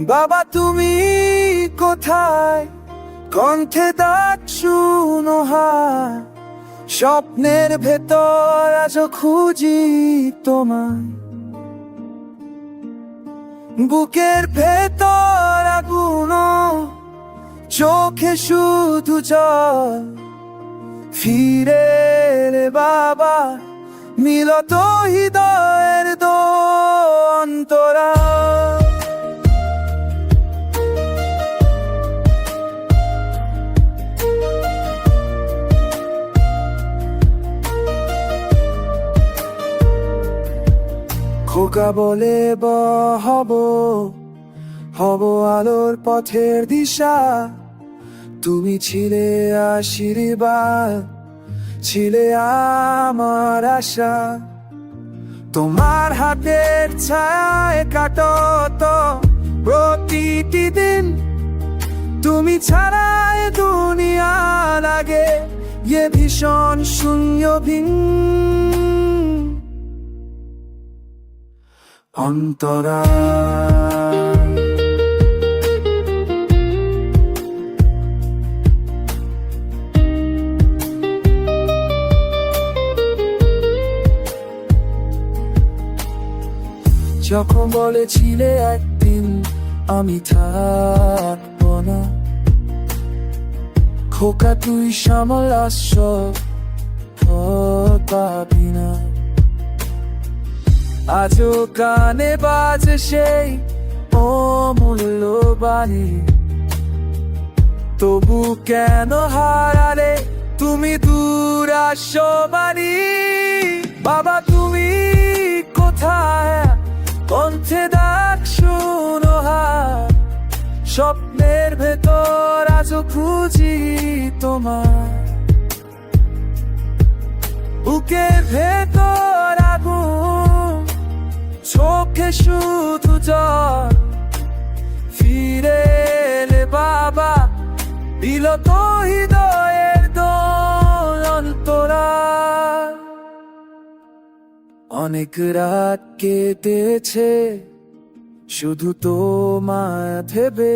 বাবা, তুমি কোথায়? কণ্ঠে ডাক শুনো স্বপ্নের ভেতর আজ খুঁজি তোমায়। বুকের ভেতর আগুন, চোখে শুধু জল। ফিরে বাবা, মিলত হৃদয়ের দন্তরা খোকা বলে হব। হব আলোর পথের দিশা। তুমি ছিলে আশীর্বাদ, ছিলে আমার আশা। তোমার হাতের ছায় কাটো তো প্রতিটি দিন। তুমি ছাড়ায় দুনিয়া লাগে ভীষণ শূন্য ভিন। অন্তরা। যখন বলেছিলে একদিন আমি থাকব না খোকা তুই সামল আসছ আজও কানে বাজে সেই অমূল্য বাণী তবু কেন হারালে তুমি দূর বাণী বাবা, তুমি কোথায়? কণ্ঠে ডাক শুনো হায় স্বপ্নের ভেতর আজও খুঁজি তোমার বুকের ভেতর চোখে শুধু জল ফিরে এলে বাবা দিল তো হৃদয়ের তোরা অনেক রাত কেটেছে, শুধু তো মা ভেবে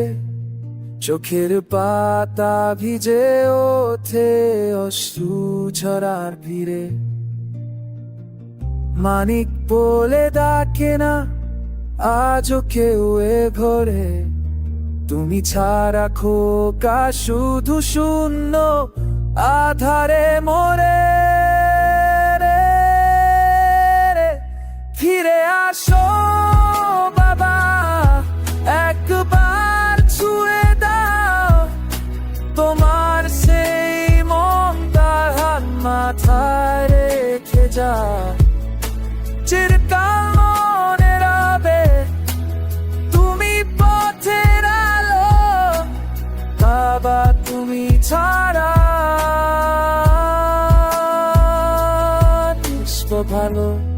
চোখের পাতা ভিজে ওঠে অশ্রু ঝরার ভিড়ে। মানিক বলে ডাকে না, আজও কেউ এ ঘরে। তুমি ছাড়া খোকা শুধু শূন্য, আধারে মরে। ফিরে আসো বাবা, একবার ছুঁয়ে দাও। তোমার সেই মমতার হাত মাথায় রেখে যা চিরকাল মনে তুমি পথের তুমি ছাড়া। ভালো।